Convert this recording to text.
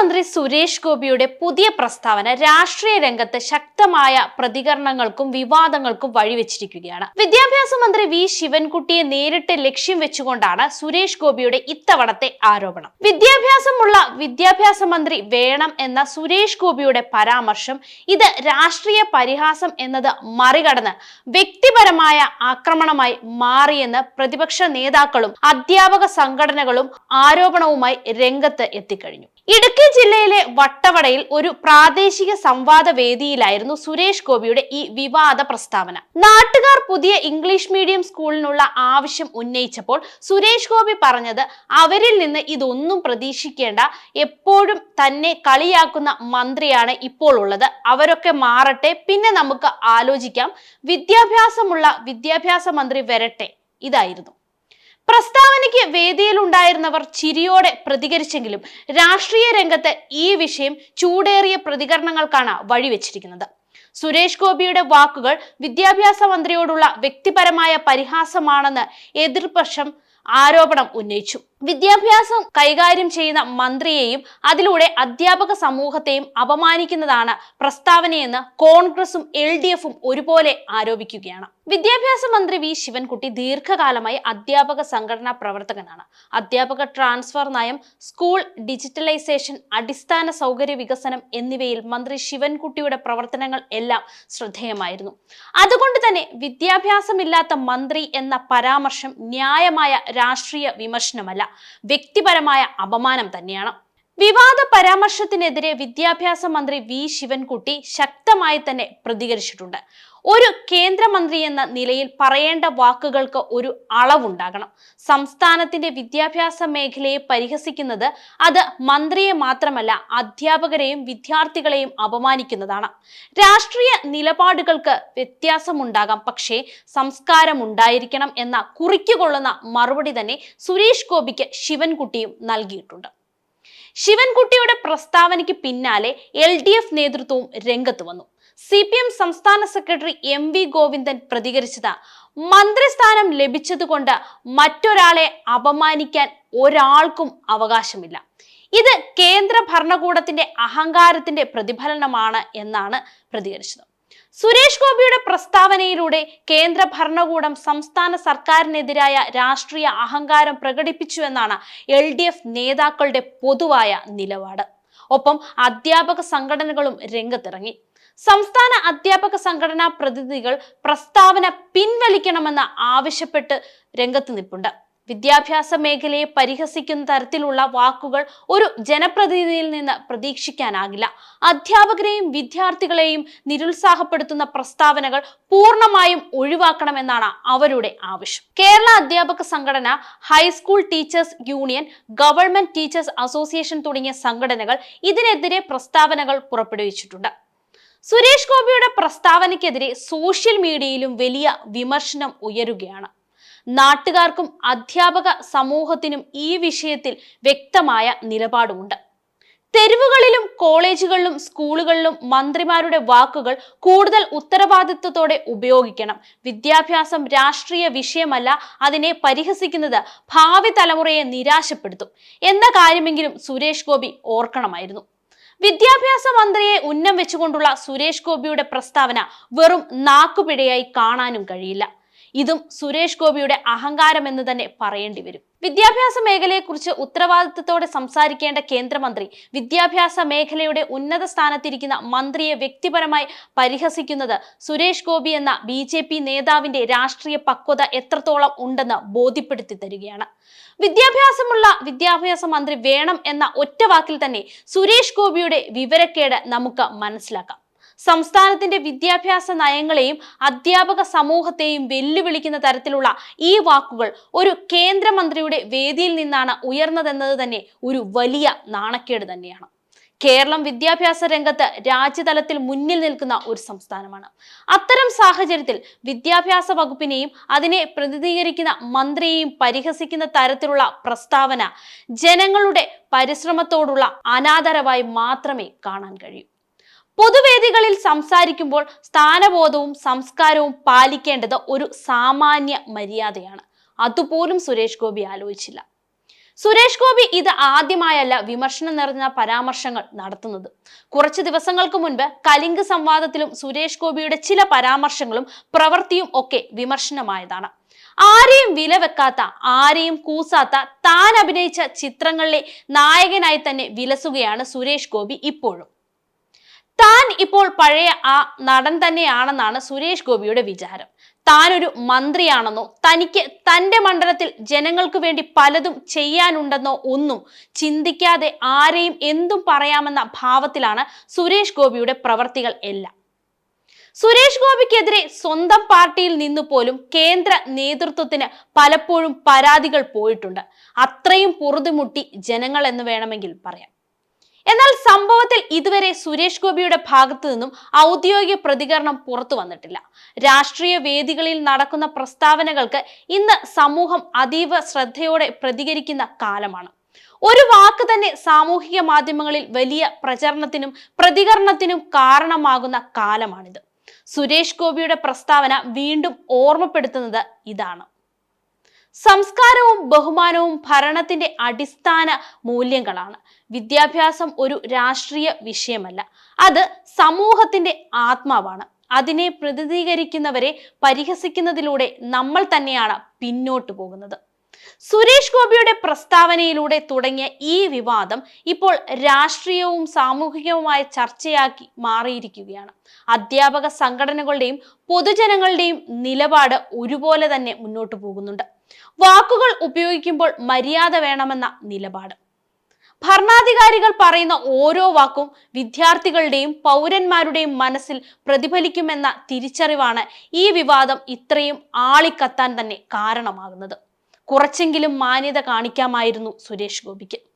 കേന്ദ്രമന്ത്രി സുരേഷ് ഗോപിയുടെ പുതിയ പ്രസ്താവന രാഷ്ട്രീയ രംഗത്ത് ശക്തമായ പ്രതികരണങ്ങൾക്കും വിവാദങ്ങൾക്കും വഴിവെച്ചിരിക്കുകയാണ്. വിദ്യാഭ്യാസ മന്ത്രി വി ശിവൻകുട്ടിയെ നേരിട്ട് ലക്ഷ്യം വെച്ചുകൊണ്ടാണ് സുരേഷ് ഗോപിയുടെ ഇത്തവണത്തെ ആരോപണം. വിദ്യാഭ്യാസമുള്ള വിദ്യാഭ്യാസ മന്ത്രി വേണം എന്ന സുരേഷ് ഗോപിയുടെ പരാമർശം ഇത് രാഷ്ട്രീയ പരിഹാസം എന്നത് മറികടന്ന് വ്യക്തിപരമായ ആക്രമണമായി മാറിയെന്ന് പ്രതിപക്ഷ നേതാക്കളും അധ്യാപക സംഘടനകളും ആരോപണവുമായി രംഗത്ത് എത്തിക്കഴിഞ്ഞു. ഇടുക്കി ജില്ലയിലെ വട്ടവടയിൽ ഒരു പ്രാദേശിക സംവാദ വേദിയിലായിരുന്നു സുരേഷ് ഗോപിയുടെ ഈ വിവാദ പ്രസ്താവന. നാട്ടുകാർ പുതിയ ഇംഗ്ലീഷ് മീഡിയം സ്കൂളിനുള്ള ആവശ്യം ഉന്നയിച്ചപ്പോൾ സുരേഷ് ഗോപി പറഞ്ഞത് അവരിൽ നിന്ന് ഇതൊന്നും പ്രതീക്ഷിക്കേണ്ട എപ്പോഴും തന്നെ കളിയാക്കുന്ന മന്ത്രിയാണ് ഇപ്പോൾ ഉള്ളത്. അവരൊക്കെ മാറട്ടെ പിന്നെ നമുക്ക് ആലോചിക്കാം. വിദ്യാഭ്യാസമുള്ള വിദ്യാഭ്യാസ മന്ത്രി വരട്ടെ. ഇതായിരുന്നു. പ്രസ്താവനയ്ക്ക് വേദിയിലുണ്ടായിരുന്നവർ ചിരിയോടെ പ്രതികരിച്ചെങ്കിലും രാഷ്ട്രീയ രംഗത്ത് ഈ വിഷയം ചൂടേറിയ പ്രതികരണങ്ങൾക്കാണ് വഴിവെച്ചിരിക്കുന്നത്. സുരേഷ് ഗോപിയുടെ വാക്കുകൾ വിദ്യാഭ്യാസ മന്ത്രിയോടുള്ള വ്യക്തിപരമായ പരിഹാസമാണെന്ന് എതിർപക്ഷം ആരോപണം ഉന്നയിച്ചു. വിദ്യാഭ്യാസം കൈകാര്യം ചെയ്യുന്ന മന്ത്രിയെയും അതിലൂടെ അധ്യാപക സമൂഹത്തെയും അപമാനിക്കുന്നതാണ് പ്രസ്താവനയെന്ന് കോൺഗ്രസും എൽ ഡി എഫും ഒരുപോലെ ആരോപിക്കുകയാണ്. വിദ്യാഭ്യാസ മന്ത്രി വി. ശിവൻകുട്ടി ദീർഘകാലമായി അധ്യാപക സംഘടനാ പ്രവർത്തകനാണ്. അധ്യാപക ട്രാൻസ്ഫർ നയം സ്കൂൾ ഡിജിറ്റലൈസേഷൻ അടിസ്ഥാന സൗകര്യ വികസനം എന്നിവയിൽ മന്ത്രി ശിവൻകുട്ടിയുടെ പ്രവർത്തനങ്ങൾ എല്ലാം ശ്രദ്ധേയമായിരുന്നു. അതുകൊണ്ട് തന്നെ വിദ്യാഭ്യാസമില്ലാത്ത മന്ത്രി എന്ന പരാമർശം ന്യായമായ രാഷ്ട്രീയ വിമർശനമല്ല. വ്യക്തിപരമായ അപമാനം തന്നെയാണ് വിവാദ പരാമർശത്തിനെതിരെ വിദ്യാഭ്യാസ മന്ത്രി വി. ശിവൻകുട്ടി ശക്തമായി തന്നെ പ്രതികരിച്ചിട്ടുണ്ട്. ഒരു കേന്ദ്രമന്ത്രി എന്ന നിലയിൽ പറയേണ്ട വാക്കുകൾക്ക് ഒരു അളവുണ്ടാകണം. സംസ്ഥാനത്തിന്റെ വിദ്യാഭ്യാസ മേഖലയെ പരിഹസിക്കുന്നത് അത് മന്ത്രിയെ മാത്രമല്ല അധ്യാപകരെയും വിദ്യാർത്ഥികളെയും അപമാനിക്കുന്നതാണ്. രാഷ്ട്രീയ നിലപാടുകൾക്ക് വ്യത്യാസമുണ്ടാകാം പക്ഷേ സംസ്കാരം ഉണ്ടായിരിക്കണം എന്ന കുറിക്കുകൊള്ളുന്ന മറുപടി തന്നെ സുരേഷ് ഗോപിക്ക് ശിവൻകുട്ടിയും നൽകിയിട്ടുണ്ട്. ശിവൻകുട്ടിയുടെ പ്രസ്താവനയ്ക്ക് പിന്നാലെ എൽ ഡി എഫ് നേതൃത്വവും രംഗത്ത് വന്നു. സി പി എം സംസ്ഥാന സെക്രട്ടറി എം വി ഗോവിന്ദൻ പ്രതികരിച്ചത്. മന്ത്രിസ്ഥാനം ലഭിച്ചതുകൊണ്ട് മറ്റൊരാളെ അപമാനിക്കാൻ ഒരാൾക്കും അവകാശമില്ല. ഇത് കേന്ദ്ര ഭരണകൂടത്തിന്റെ അഹങ്കാരത്തിന്റെ പ്രതിഫലനമാണ് എന്നാണ് പ്രതികരിച്ചത്. സുരേഷ് ഗോപിയുടെ പ്രസ്താവനയിലൂടെ കേന്ദ്ര ഭരണകൂടം സംസ്ഥാന സർക്കാരിനെതിരായ രാഷ്ട്രീയ അഹങ്കാരം പ്രകടിപ്പിച്ചു എന്നാണ് എൽ ഡി എഫ് നേതാക്കളുടെ പൊതുവായ നിലപാട്. ഒപ്പം അധ്യാപക സംഘടനകളും രംഗത്തിറങ്ങി. സംസ്ഥാന അധ്യാപക സംഘടനാ പ്രതിനിധികൾ പ്രസ്താവന പിൻവലിക്കണമെന്ന് ആവശ്യപ്പെട്ട് രംഗത്ത് നിൽപ്പുണ്ട്. വിദ്യാഭ്യാസ മേഖലയെ പരിഹസിക്കുന്ന തരത്തിലുള്ള വാക്കുകൾ ഒരു ജനപ്രതിനിധിയിൽ നിന്ന് പ്രതീക്ഷിക്കാനാകില്ല. അധ്യാപകരെയും വിദ്യാർത്ഥികളെയും നിരുത്സാഹപ്പെടുത്തുന്ന പ്രസ്താവനകൾ പൂർണമായും ഒഴിവാക്കണമെന്നാണ് അവരുടെ ആവശ്യം. കേരള അധ്യാപക സംഘടന high school teachers union government teachers association തുടങ്ങിയ സംഘടനകൾ ഇതിനെതിരെ പ്രസ്താവനകൾ പുറപ്പെടുവിച്ചിട്ടുണ്ട്. സുരേഷ് ഗോപിയുടെ പ്രസ്താവനയ്ക്കെതിരെ സോഷ്യൽ മീഡിയയിലും വലിയ വിമർശനം ഉയരുകയാണ്. നാട്ടുകാർക്കും അധ്യാപക സമൂഹത്തിനും ഈ വിഷയത്തിൽ വ്യക്തമായ നിലപാടുമുണ്ട്. തെരുവുകളിലും കോളേജുകളിലും സ്കൂളുകളിലും മന്ത്രിമാരുടെ വാക്കുകൾ കൂടുതൽ ഉത്തരവാദിത്വത്തോടെ ഉപയോഗിക്കണം. വിദ്യാഭ്യാസം രാഷ്ട്രീയ വിഷയമല്ല അതിനെ പരിഹസിക്കുന്നത് ഭാവി തലമുറയെ നിരാശപ്പെടുത്തും എന്ന കാര്യമെങ്കിലും സുരേഷ് ഗോപി ഓർക്കണമായിരുന്നു. വിദ്യാഭ്യാസ മന്ത്രിയെ ഉന്നം വെച്ചുകൊണ്ടുള്ള സുരേഷ് ഗോപിയുടെ പ്രസ്താവന വെറും നാക്കുപിഴയായി കാണാനും കഴിയില്ല. ഇതും സുരേഷ് ഗോപിയുടെ അഹങ്കാരം എന്ന് തന്നെ പറയേണ്ടി വരും. വിദ്യാഭ്യാസ മേഖലയെക്കുറിച്ച് ഉത്തരവാദിത്തത്തോടെ സംസാരിക്കേണ്ട കേന്ദ്രമന്ത്രി വിദ്യാഭ്യാസ മേഖലയുടെ ഉന്നത സ്ഥാനത്തിരിക്കുന്ന മന്ത്രിയെ വ്യക്തിപരമായി പരിഹസിക്കുന്നത് സുരേഷ് ഗോപി എന്ന ബി ജെ പി നേതാവിന്റെ രാഷ്ട്രീയ പക്വത എത്രത്തോളം ഉണ്ടെന്ന് ബോധ്യപ്പെടുത്തി തരികയാണ്. വിദ്യാഭ്യാസമുള്ള വിദ്യാഭ്യാസ മന്ത്രി വേണം എന്ന ഒറ്റ വാക്കിൽ തന്നെ സുരേഷ് ഗോപിയുടെ വിവരക്കേട് നമുക്ക് മനസ്സിലാക്കാം. സംസ്ഥാനത്തിന്റെ വിദ്യാഭ്യാസ നയങ്ങളെയും അധ്യാപക സമൂഹത്തെയും വെല്ലുവിളിക്കുന്ന തരത്തിലുള്ള ഈ വാക്കുകൾ ഒരു കേന്ദ്രമന്ത്രിയുടെ വേദിയിൽ നിന്നാണ് ഉയർന്നതെന്നത് തന്നെ ഒരു വലിയ നാണക്കേട് തന്നെയാണ്. കേരളം വിദ്യാഭ്യാസ രംഗത്ത് രാജ്യതലത്തിൽ മുന്നിൽ നിൽക്കുന്ന ഒരു സംസ്ഥാനമാണ്. അത്തരം സാഹചര്യത്തിൽ വിദ്യാഭ്യാസ വകുപ്പിനെയും അതിനെ പ്രതിനിധീകരിക്കുന്ന മന്ത്രിയെയും പരിഹസിക്കുന്ന തരത്തിലുള്ള പ്രസ്താവന ജനങ്ങളുടെ പരിശ്രമത്തോടുള്ള അനാദരവായി മാത്രമേ കാണാൻ കഴിയൂ. പൊതുവേദികളിൽ സംസാരിക്കുമ്പോൾ സ്ഥാനബോധവും സംസ്കാരവും പാലിക്കേണ്ടത് ഒരു സാമാന്യ മര്യാദയാണ്. അതുപോലും സുരേഷ് ഗോപി ആലോചിച്ചില്ല. സുരേഷ് ഗോപി ഇത് ആദ്യമായല്ല വിമർശനം നിറഞ്ഞ പരാമർശങ്ങൾ നടത്തുന്നത്. കുറച്ച് ദിവസങ്ങൾക്ക് മുൻപ് കലിംഗ് സംവാദത്തിലും സുരേഷ് ഗോപിയുടെ ചില പരാമർശങ്ങളും പ്രവൃത്തിയും ഒക്കെ വിമർശനമായതാണ്. ആരെയും വില വെക്കാത്ത ആരെയും കൂസാത്ത താൻ അഭിനയിച്ച ചിത്രങ്ങളിലെ നായകനായി തന്നെ വിലസുകയാണ് സുരേഷ് ഗോപി ഇപ്പോഴും. താൻ ഇപ്പോൾ പഴയ ആ നടൻ തന്നെയാണെന്നാണ് സുരേഷ് ഗോപിയുടെ വിചാരം. താനൊരു മന്ത്രിയാണെന്നോ തനിക്ക് തന്റെ മണ്ഡലത്തിൽ ജനങ്ങൾക്ക് വേണ്ടി പലതും ചെയ്യാനുണ്ടെന്നോ ഒന്നും ചിന്തിക്കാതെ ആരെയും എന്തും പറയാമെന്ന ഭാവത്തിലാണ് സുരേഷ് ഗോപിയുടെ പ്രവർത്തികൾ എല്ലാം. സുരേഷ് ഗോപിക്കെതിരെ സ്വന്തം പാർട്ടിയിൽ നിന്ന് പോലും കേന്ദ്ര നേതൃത്വത്തിന് പലപ്പോഴും പരാതികൾ പോയിട്ടുണ്ട്. അത്രയും പൊറുതിമുട്ടി ജനങ്ങൾ എന്ന് വേണമെങ്കിൽ പറയാം. എന്നാൽ സംഭവത്തിൽ ഇതുവരെ സുരേഷ് ഗോപിയുടെ ഭാഗത്തു നിന്നും ഔദ്യോഗിക പ്രതികരണം പുറത്തു വന്നിട്ടില്ല. രാഷ്ട്രീയ വേദികളിൽ നടക്കുന്ന പ്രസ്താവനകൾക്ക് ഇന്ന് സമൂഹം അതീവ ശ്രദ്ധയോടെ പ്രതികരിക്കുന്ന കാലമാണ്. ഒരു വാക്ക് തന്നെ സാമൂഹിക മാധ്യമങ്ങളിൽ വലിയ പ്രചരണത്തിനും പ്രതികരണത്തിനും കാരണമാകുന്ന കാലമാണിത്. സുരേഷ് ഗോപിയുടെ പ്രസ്താവന വീണ്ടും ഓർമ്മപ്പെടുത്തുന്നത് ഇതാണ്. സംസ്കാരവും ബഹുമാനവും ഭരണത്തിന്റെ അടിസ്ഥാന മൂല്യങ്ങളാണ്. വിദ്യാഭ്യാസം ഒരു രാഷ്ട്രീയ വിഷയമല്ല. അത് സമൂഹത്തിന്റെ ആത്മാവാണ്. അതിനെ പ്രതിനിധീകരിക്കുന്നവരെ പരിഹസിക്കുന്നതിലൂടെ നമ്മൾ തന്നെയാണ് പിന്നോട്ടു പോകുന്നത്. സുരേഷ് ഗോപിയുടെ പ്രസ്താവനയിലൂടെ തുടങ്ങിയ ഈ വിവാദം ഇപ്പോൾ രാഷ്ട്രീയവും സാമൂഹികവുമായ ചർച്ചയാക്കി മാറിയിരിക്കുകയാണ്. അധ്യാപക സംഘടനകളുടെയും പൊതുജനങ്ങളുടെയും നിലപാട് ഒരുപോലെ തന്നെ മുന്നോട്ടു പോകുന്നുണ്ട്. വാക്കുകൾ ഉപയോഗിക്കുമ്പോൾ മര്യാദ വേണമെന്ന നിലപാട്. ഭരണാധികാരികൾ പറയുന്ന ഓരോ വാക്കും വിദ്യാർത്ഥികളുടെയും പൗരന്മാരുടെയും മനസ്സിൽ പ്രതിഫലിക്കുമെന്ന തിരിച്ചറിവാണ് ഈ വിവാദം ഇത്രയും ആളിക്കത്താൻ തന്നെ കാരണമാകുന്നത്. കുറച്ചെങ്കിലും മാന്യത കാണിക്കാമായിരുന്നു സുരേഷ് ഗോപിക്ക്.